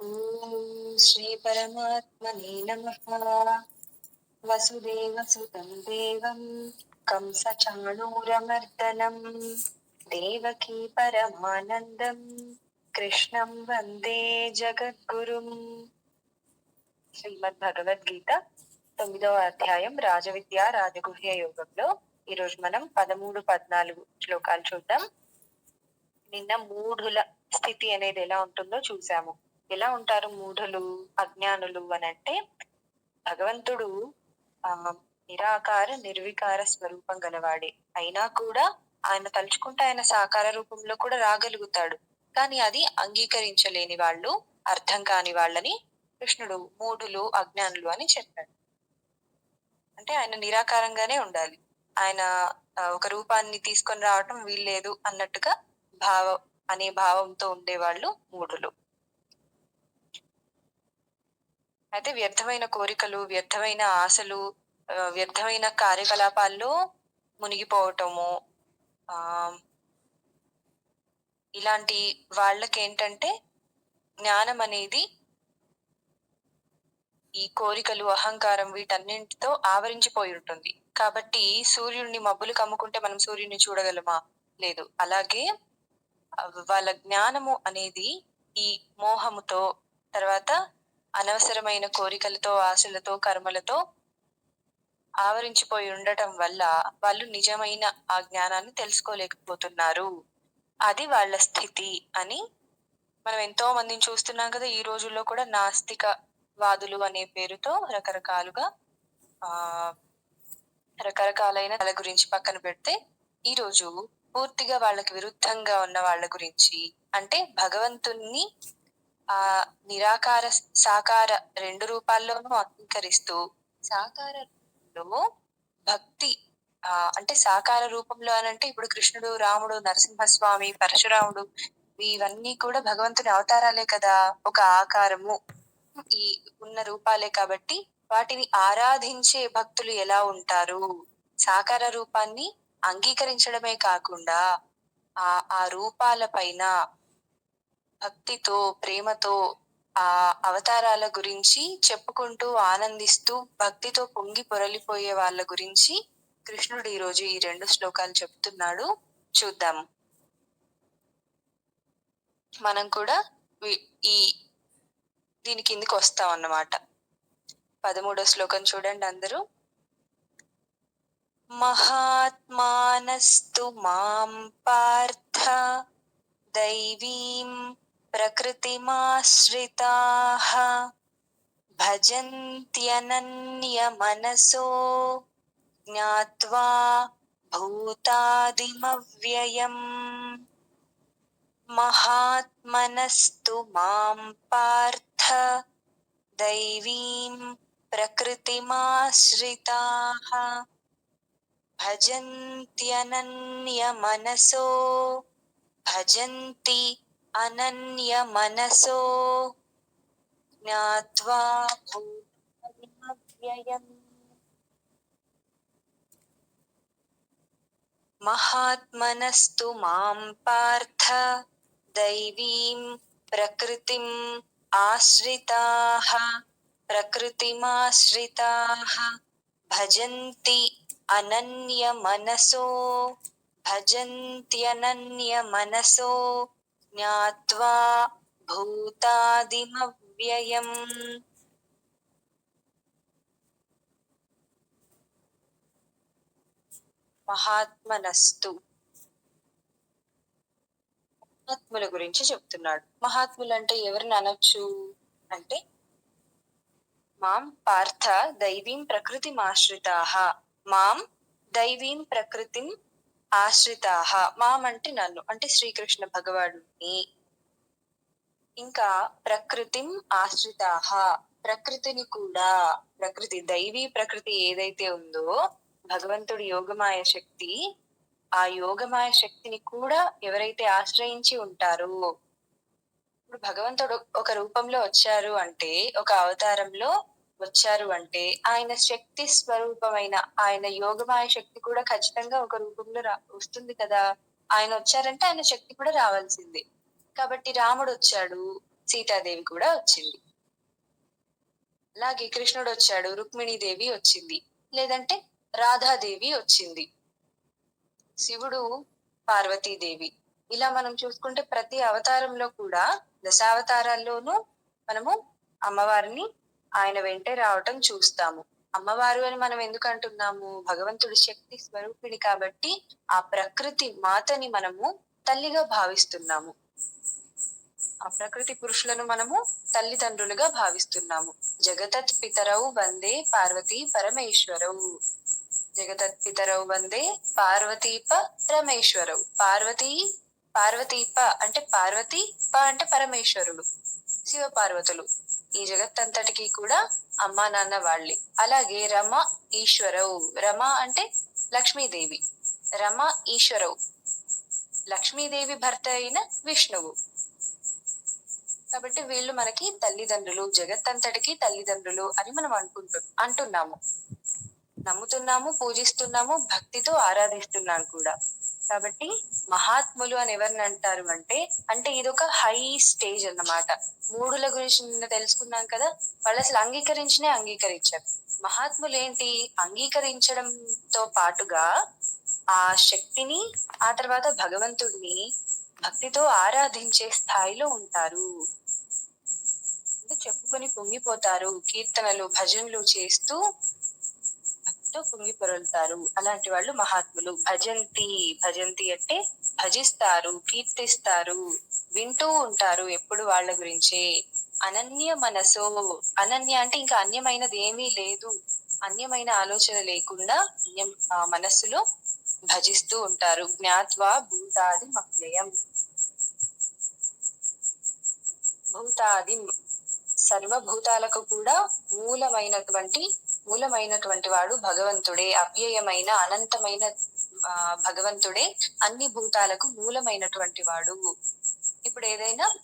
శ్రీ పరమాత్మనే నమ. వసుదేవసుతం దేవం కంసచాణూరమర్దనం. దేవకీ పరమానందం కృష్ణం వందే జగద్గురుం. శ్రీమద్ భగవద్గీత తొమ్మిదవ అధ్యాయం రాజవిద్య రాజగుహ్య యోగంలో ఈరోజు మనం పదమూడు పద్నాలుగు శ్లోకాలు చూద్దాం. నిన్న మూఢుల స్థితి అనేది ఎలా ఉంటుందో చూసాము ఎలా ఉంటారు మూఢులు అజ్ఞానులు అని అంటే భగవంతుడు ఆ నిరాకార నిర్వికార స్వరూపం గలవాడే. అయినా కూడా ఆయన తలుచుకుంటే ఆయన సాకార రూపంలో కూడా రాగలుగుతాడు. కానీ అది అంగీకరించలేని వాళ్ళు అర్థం కాని వాళ్ళని కృష్ణుడు మూఢులు అజ్ఞానులు అని చెప్పాడు. అంటే ఆయన నిరాకారంగానే ఉండాలి. ఆయన ఒక రూపాన్ని తీసుకొని రావటం వీల్లేదు అన్నట్టుగా భావ అనే భావంతో ఉండేవాళ్ళు మూఢులు. అయితే వ్యర్థమైన కోరికలు వ్యర్థమైన ఆశలు వ్యర్థమైన కార్యకలాపాల్లో మునిగిపోవటము ఆ ఇలాంటి వాళ్ళకేంటంటే జ్ఞానం అనేది ఈ కోరికలు అహంకారం వీటన్నింటితో ఆవరించిపోయి ఉంటుంది. కాబట్టి సూర్యుడిని మబ్బులు కమ్ముకుంటే మనం సూర్యుడిని చూడగలమా? లేదు. అలాగే వాళ్ళ జ్ఞానము అనేది ఈ మోహముతో తర్వాత అనవసరమైన కోరికలతో ఆశలతో కర్మలతో ఆవరించిపోయి ఉండటం వల్ల వాళ్ళు నిజమైన ఆ జ్ఞానాన్ని తెలుసుకోలేకపోతున్నారు. అది వాళ్ళ స్థితి అని మనం ఎంతో మందిని చూస్తున్నాం కదా ఈ రోజుల్లో కూడా నాస్తిక వాదులు అనే పేరుతో రకరకాలుగా ఆ రకరకాలైన వాళ్ళ గురించి పక్కన పెడితే ఈ రోజు పూర్తిగా వాళ్ళకి విరుద్ధంగా ఉన్న వాళ్ళ గురించి అంటే భగవంతుణ్ణి ఆ నిరాకార సాకార రెండు రూపాల్లోనూ అంగీకరిస్తూ సాకార రూపంలో భక్తి ఆ అంటే సాకార రూపంలో అని అంటే ఇప్పుడు కృష్ణుడు రాముడు నరసింహస్వామి పరశురాముడు ఇవన్నీ కూడా భగవంతుని అవతారాలే కదా ఒక ఆకారము. ఈ ఉన్న రూపాలే కాబట్టి వాటిని ఆరాధించే భక్తులు ఎలా ఉంటారు? సాకార రూపాన్ని అంగీకరించడమే కాకుండా ఆ ఆ రూపాల పైన భక్తితో ప్రేమతో ఆ అవతారాల గురించి చెప్పుకుంటూ ఆనందిస్తూ భక్తితో పొంగి పొరలిపోయే వాళ్ళ గురించి కృష్ణుడు ఈరోజు రోజు ఈ రెండు శ్లోకాలు చెప్తున్నాడు. చూద్దాం. మనం కూడా వి- ఈ దీని కిందికి వస్తాం అన్నమాట. పదమూడో శ్లోకం చూడండి అందరూ. మహాత్మానస్తు మాం పార్థ దైవీం ప్రకృతిమాశ్రితాః భజంత్యనన్యమనసో జ్ఞాత్వా భూతాదిమవ్యయం మహాత్మనస్తు మాం పార్థ దైవీం ప్రకృతిమాశ్రితాః భజంత్యనన్యమనసో భజంతి అనన్యమనసో జ్ఞాత్వా భూతవ్యయం మహాత్మనస్తు మాం పార్థ దైవీం ప్రకృతిం ఆశ్రితాః ప్రకృతిమాశ్రితాః భజంతి అనన్యమనసో భజంత్యనన్యమనసో జ్ఞాత్వా భూతాదిమవ్యయం మహాత్మనస్తు మహాత్ముల గురించి చెప్తున్నాడు. మహాత్ములు అంటే ఎవరిని అనొచ్చు? అంటే మాం పార్థ దైవీం ప్రకృతి ఆశ్రితాః మాం దైవీం ప్రకృతిం ఆశ్రితాహ మాం అంటే నన్ను. అంటే శ్రీకృష్ణ భగవానుని ఇంకా ప్రకృతిం ఆశ్రితాహ ప్రకృతిని కూడా ప్రకృతి దైవీ ప్రకృతి ఏదైతే ఉందో భగవంతుడి యోగమాయ శక్తి ఆ యోగమాయ శక్తిని కూడా ఎవరైతే ఆశ్రయించి ఉంటారో ఇప్పుడు భగవంతుడు ఒక రూపంలో వచ్చారు అంటే ఒక అవతారంలో వచ్చారు అంటే ఆయన శక్తి స్వరూపమైన ఆయన యోగమాయ శక్తి కూడా ఖచ్చితంగా ఒక రూపంలో రా వస్తుంది కదా. ఆయన వచ్చారంటే ఆయన శక్తి కూడా రావాల్సిందే. కాబట్టి రాముడు వచ్చాడు సీతాదేవి కూడా వచ్చింది. అలాగే కృష్ణుడు వచ్చాడు రుక్మిణీదేవి వచ్చింది. లేదంటే రాధాదేవి వచ్చింది. శివుడు పార్వతీదేవి. ఇలా మనం చూసుకుంటే ప్రతి అవతారంలో కూడా దశావతారాల్లోనూ మనము అమ్మవారిని ఆయన వెంటే రావటం చూస్తాము. అమ్మవారు అని మనం ఎందుకు అంటున్నాము? భగవంతుడి శక్తి స్వరూపిణి కాబట్టి ఆ ప్రకృతి మాతని మనము తల్లిగా భావిస్తున్నాము. ఆ ప్రకృతి పురుషులను మనము తల్లిదండ్రులుగా భావిస్తున్నాము. జగతత్ పితరవు వందే పార్వతీ పరమేశ్వరవు జగతత్ పితరవు వందే పార్వతీప పరమేశ్వరవు పార్వతీ పార్వతీప అంటే పార్వతి ప అంటే పరమేశ్వరుడు శివ పార్వతులు ఈ జగత్తంతటికి కూడా అమ్మా నాన్న వాళ్ళే. అలాగే రమ ఈశ్వరవు. రమ అంటే లక్ష్మీదేవి. రమ ఈశ్వరవు. లక్ష్మీదేవి భర్త అయిన విష్ణువు. కాబట్టి వీళ్ళు మనకి తల్లిదండ్రులు జగత్తంతటికి తల్లిదండ్రులు అని మనం అనుకుంటు అంటున్నాము. నమ్ముతున్నాము పూజిస్తున్నాము భక్తితో ఆరాధిస్తున్నాం కూడా. కాబట్టి మహాత్ములు అని ఎవరిని అంటారు అంటే అంటే ఇది ఒక హై స్టేజ్ అన్నమాట. మూడుల గురించి నిన్న తెలుసుకున్నాం కదా వాళ్ళు అసలు అంగీకరించినే అంగీకరించారు. మహాత్ములు ఏంటి? అంగీకరించడంతో పాటుగా ఆ శక్తిని ఆ తర్వాత భగవంతుడిని భక్తితో ఆరాధించే స్థాయిలో ఉంటారు. చెప్పుకొని పొంగిపోతారు కీర్తనలు భజనలు చేస్తూ భక్తితో పొంగి పొరలుతారు. అలాంటి వాళ్ళు మహాత్ములు. భజంతి భజంతి అంటే భజిస్తారు కీర్తిస్తారు వింటూ ఉంటారు ఎప్పుడు వాళ్ళ గురించే. అనన్య మనసో అనన్య అంటే ఇంకా అన్యమైనది ఏమీ లేదు. అన్యమైన ఆలోచన లేకుండా మనస్సులో భజిస్తూ ఉంటారు. జ్ఞాత్వా భూతాది మవ్యయం భూతాది సర్వభూతాలకు కూడా మూలమైనటువంటి మూలమైనటువంటి వాడు భగవంతుడే అవ్యయమైన అనంతమైన భగవంతుడే అన్ని భూతాలకు మూలమైనటువంటి వాడు. ఇప్పుడు ఏదైనా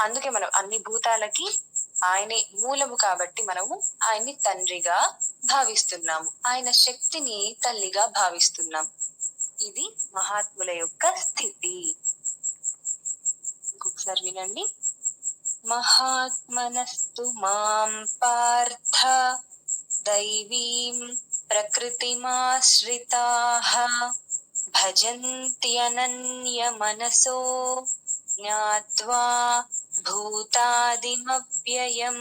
అందుకే మనం అన్ని భూతాలకి ఆయనే మూలము కాబట్టి మనము ఆయన్ని తండ్రిగా భావిస్తున్నాము. ఆయన శక్తిని తల్లిగా భావిస్తున్నాం. ఇది మహాత్ముల యొక్క స్థితి. ఇంకొకసారి వినండి. మహాత్మనస్తు మాం పార్థ దైవీం ప్రకృతిమాశ్రితాః భజంత్యనన్యమనసో జ్ఞాత్వా భూతాదిమవ్యయం.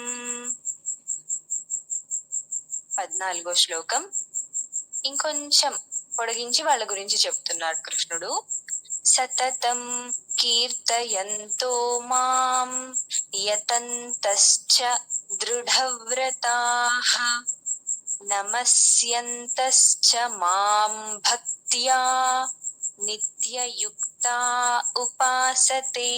పద్నాలుగో శ్లోకం. ఇంకొంచెం పొడిగించి వాళ్ళ గురించి చెప్తున్నాడు కృష్ణుడు. సతతం కీర్తయంతో మాం యతంతశ్చ దృఢవ్రతాః. నమస్యంతశ్చ మాం భక్త్యా నిత్యయుక్తా ఉపాసతే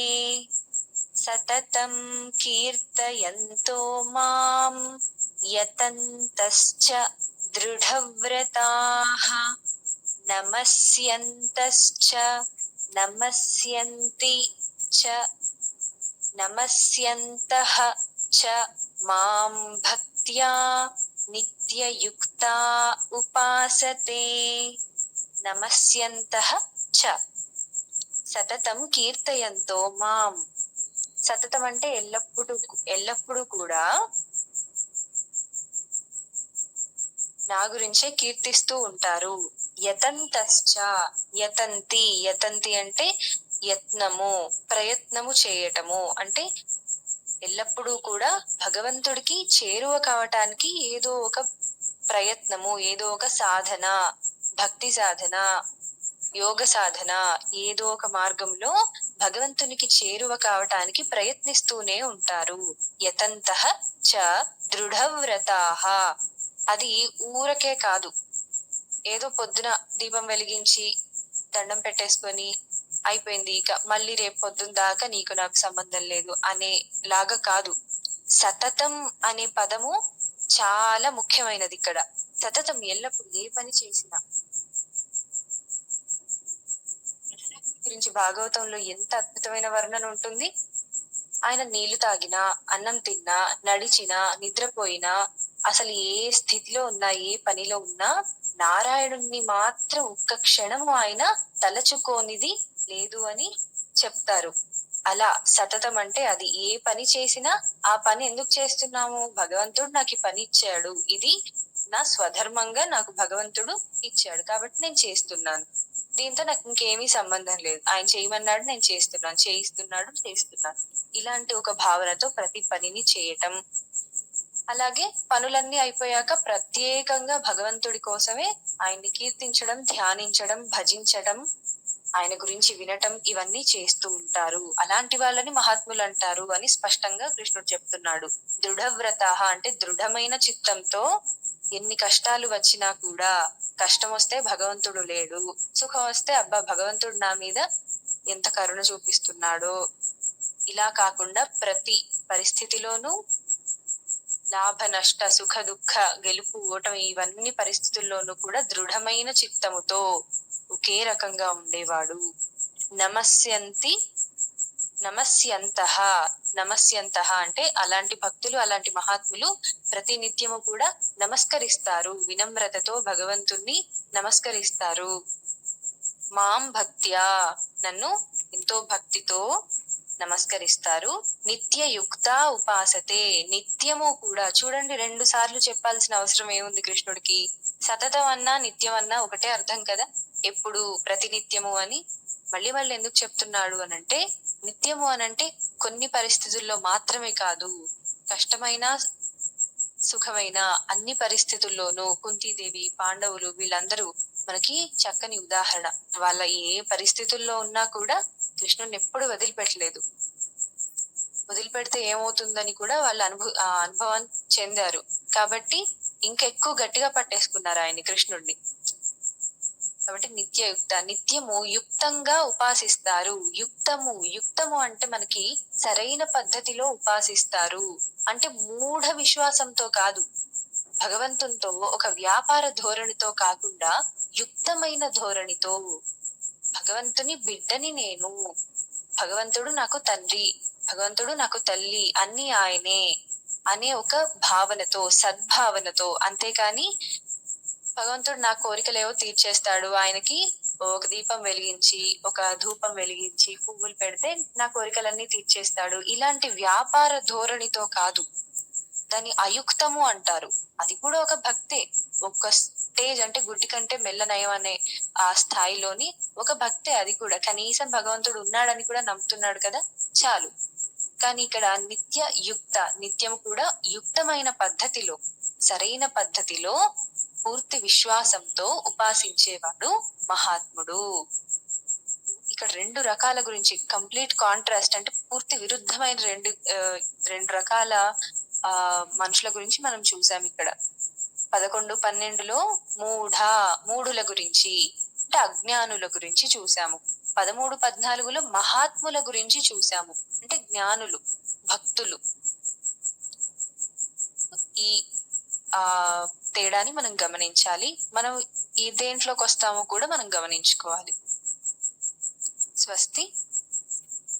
సతతం కీర్తయంతో మాం యతంతశ్చ దృఢవ్రతాః నమస్యంతశ్చ నమస్యంతి చ నమస్యంతః చ మాం భక్త్యా నిత్య నిత్యయుక్తా ఉపాసతే నమస్యంతః చ సతతం కీర్తయంతో మాం సతతం అంటే ఎల్లప్పుడు ఎల్లప్పుడూ కూడా నా గురించే కీర్తిస్తూ ఉంటారు. యతంతశ్చ యతంతి యతంతి అంటే యత్నము ప్రయత్నము చేయటము. అంటే ఎల్లప్పుడూ కూడా భగవంతుడికి చేరువ కావటానికి ఏదో ఒక ప్రయత్నము ఏదో ఒక సాధన భక్తి సాధన యోగ సాధన ఏదో ఒక మార్గంలో భగవంతునికి చేరువ కావటానికి ప్రయత్నిస్తూనే ఉంటారు. యతంత చ దృఢవ్రతాహ అది ఊరకే కాదు. ఏదో పొద్దున దీపం వెలిగించి దండం పెట్టేసుకొని అయిపోయింది ఇక మళ్ళీ రేపు పొద్దున్న దాకా నీకు నాకు సంబంధం లేదు అనే లాగా కాదు. సతతం అనే పదము చాలా ముఖ్యమైనది ఇక్కడ. సతతం ఎల్లప్పుడు ఏ పని చేసినా. గురించి భాగవతంలో ఎంత అద్భుతమైన వర్ణన ఉంటుంది. ఆయన నీళ్ళు తాగినా అన్నం తిన్నా నడిచినా నిద్రపోయినా అసలు ఏ స్థితిలో ఉన్నా ఏ పనిలో ఉన్నా నారాయణుణ్ణి మాత్రం ఒక్క క్షణము ఆయన తలచుకోనిది లేదు అని చెప్తారు. అలా సతతం అంటే అది ఏ పని చేసినా ఆ పని ఎందుకు చేస్తున్నాము భగవంతుడు నాకు ఈ పని ఇచ్చాడు. ఇది నా స్వధర్మంగా నాకు భగవంతుడు ఇచ్చాడు కాబట్టి నేను చేస్తున్నాను. దీంతో నాకు ఇంకేమీ సంబంధం లేదు. ఆయన చేయమన్నాడు నేను చేస్తున్నాను. చేయిస్తున్నాడు చేస్తున్నాను. ఇలాంటి ఒక భావనతో ప్రతి పనిని చేయటం. అలాగే పనులన్నీ అయిపోయాక ప్రత్యేకంగా భగవంతుడి కోసమే ఆయన్ని కీర్తించడం ధ్యానించడం భజించడం ఆయన గురించి వినటం ఇవన్నీ చేస్తూ ఉంటారు. అలాంటి వాళ్ళని మహాత్ములు అంటారు అని స్పష్టంగా కృష్ణుడు చెప్తున్నాడు. దృఢవ్రత అంటే దృఢమైన చిత్తంతో ఎన్ని కష్టాలు వచ్చినా కూడా కష్టం వస్తే భగవంతుడు లేడు సుఖం వస్తే అబ్బా భగవంతుడు నా మీద ఎంత కరుణ చూపిస్తున్నాడో. ఇలా కాకుండా ప్రతి పరిస్థితిలోనూ లాభ నష్ట సుఖ దుఃఖ గెలుపు ఓటమి ఇవన్నీ పరిస్థితుల్లోనూ కూడా దృఢమైన చిత్తముతో ఒకే రకంగా ఉండేవాడు. నమస్యంతి నమస్యంత నమస్యంత అంటే అలాంటి భక్తులు అలాంటి మహాత్ములు ప్రతినిత్యము కూడా నమస్కరిస్తారు. వినమ్రతతో భగవంతుణ్ణి నమస్కరిస్తారు. మాం భక్త్యా నన్ను ఎంతో భక్తితో నమస్కరిస్తారు. నిత్యయుక్త ఉపాసతే. నిత్యము కూడా చూడండి రెండు సార్లు చెప్పాల్సిన అవసరం ఏముంది కృష్ణుడికి? సతతం అన్నా నిత్యం అన్నా ఒకటే అర్థం కదా? ఎప్పుడు ప్రతినిత్యము అని. మళ్ళీ మళ్ళీ ఎందుకు చెప్తున్నాడు అనంటే నిత్యము అనంటే కొన్ని పరిస్థితుల్లో మాత్రమే కాదు. కష్టమైన సుఖమైన అన్ని పరిస్థితుల్లోనూ కుంతీదేవి పాండవులు వీళ్ళందరూ మనకి చక్కని ఉదాహరణ. వాళ్ళ ఏ పరిస్థితుల్లో ఉన్నా కూడా కృష్ణుని ఎప్పుడు వదిలిపెట్టలేదు. వదిలిపెడితే ఏమవుతుందని కూడా వాళ్ళు అనుభవ అనుభవం చెందారు. కాబట్టి ఇంకెక్కువ గట్టిగా పట్టేసుకున్నారు ఆయన కృష్ణుడిని కాబట్టి నిత్యయుక్త నిత్యము యుక్తంగా ఉపాసిస్తారు. యుక్తము యుక్తము అంటే మనకి సరైన పద్ధతిలో ఉపాసిస్తారు. అంటే మూఢ విశ్వాసంతో కాదు. భగవంతునితో ఒక వ్యాపార ధోరణితో కాకుండా యుక్తమైన ధోరణితో భగవంతుని బిడ్డని నేను. భగవంతుడు నాకు తండ్రి భగవంతుడు నాకు తల్లి అన్ని ఆయనే. అనే ఒక భావనతో సద్భావనతో అంతేకాని భగవంతుడు నా కోరికలేవో తీర్చేస్తాడు. ఆయనకి ఒక దీపం వెలిగించి ఒక ధూపం వెలిగించి పువ్వులు పెడితే నా కోరికలన్నీ తీర్చేస్తాడు. ఇలాంటి వ్యాపార ధోరణితో కాదు. దాన్ని అయుక్తము అంటారు. అది కూడా ఒక భక్తే. ఒక స్టేజ్ అంటే గుడ్డి కంటే మెల్లనయం అనే ఆ స్థాయిలోని ఒక భక్తే అది కూడా. కనీసం భగవంతుడు ఉన్నాడని కూడా నమ్ముతున్నాడు కదా? చాలు. కానీ ఇక్కడ నిత్య యుక్త నిత్యం కూడా యుక్తమైన పద్ధతిలో సరైన పద్ధతిలో పూర్తి విశ్వాసంతో ఉపాసించేవాడు మహాత్ముడు. ఇక్కడ రెండు రకాల గురించి కంప్లీట్ కాంట్రాస్ట్ అంటే పూర్తి విరుద్ధమైన రెండు రెండు రకాల ఆ మనుషుల గురించి మనం చూసాం ఇక్కడ. పదకొండు పన్నెండులో మూఢ మూఢుల గురించి అంటే అజ్ఞానుల గురించి చూసాము. పదమూడు పద్నాలుగులో మహాత్ముల గురించి చూసాము అంటే జ్ఞానులు భక్తులు. ఈ ఆ తేడాని మనం గమనించాలి. మనం ఈ దేంట్లోకి వస్తామో కూడా మనం గమనించుకోవాలి. స్వస్తి.